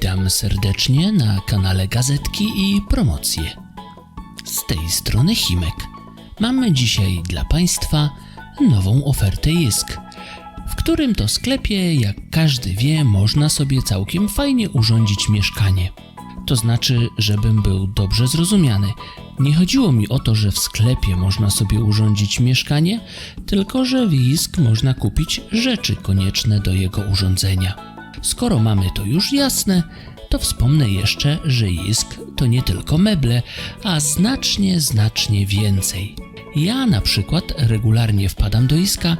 Witam serdecznie na kanale Gazetki i Promocje. Z tej strony Himek. Mamy dzisiaj dla Państwa nową ofertę Jysk, w którym to sklepie, jak każdy wie, można sobie całkiem fajnie urządzić mieszkanie. To znaczy, żebym był dobrze zrozumiany. Nie chodziło mi o to, że w sklepie można sobie urządzić mieszkanie, tylko że w Jysk można kupić rzeczy konieczne do jego urządzenia. Skoro mamy to już jasne, to wspomnę jeszcze, że Jysk to nie tylko meble, a znacznie, znacznie więcej. Ja na przykład regularnie wpadam do Jyska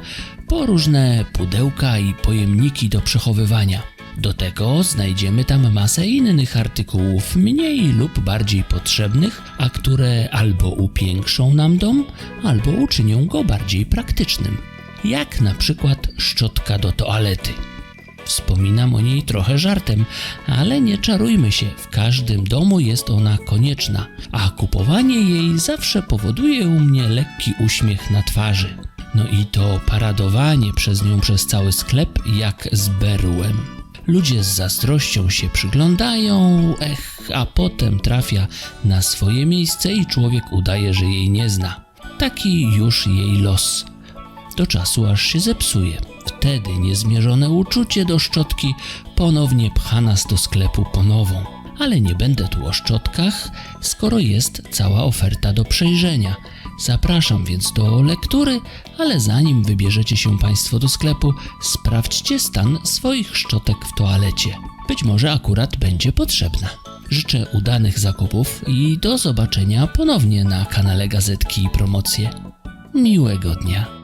po różne pudełka i pojemniki do przechowywania. Do tego znajdziemy tam masę innych artykułów, mniej lub bardziej potrzebnych, a które albo upiększą nam dom, albo uczynią go bardziej praktycznym. Jak na przykład szczotka do toalety. Wspominam o niej trochę żartem, ale nie czarujmy się, w każdym domu jest ona konieczna, a kupowanie jej zawsze powoduje u mnie lekki uśmiech na twarzy. No i to paradowanie przez nią przez cały sklep jak z berłem. Ludzie z zazdrością się przyglądają, ech, a potem trafia na swoje miejsce i człowiek udaje, że jej nie zna. Taki już jej los do czasu aż się zepsuje. Wtedy niezmierzone uczucie do szczotki ponownie pcha nas do sklepu po nową. Ale nie będę tu o szczotkach, skoro jest cała oferta do przejrzenia. Zapraszam więc do lektury, ale zanim wybierzecie się Państwo do sklepu, sprawdźcie stan swoich szczotek w toalecie. Być może akurat będzie potrzebna. Życzę udanych zakupów i do zobaczenia ponownie na kanale Gazetki i Promocje. Miłego dnia.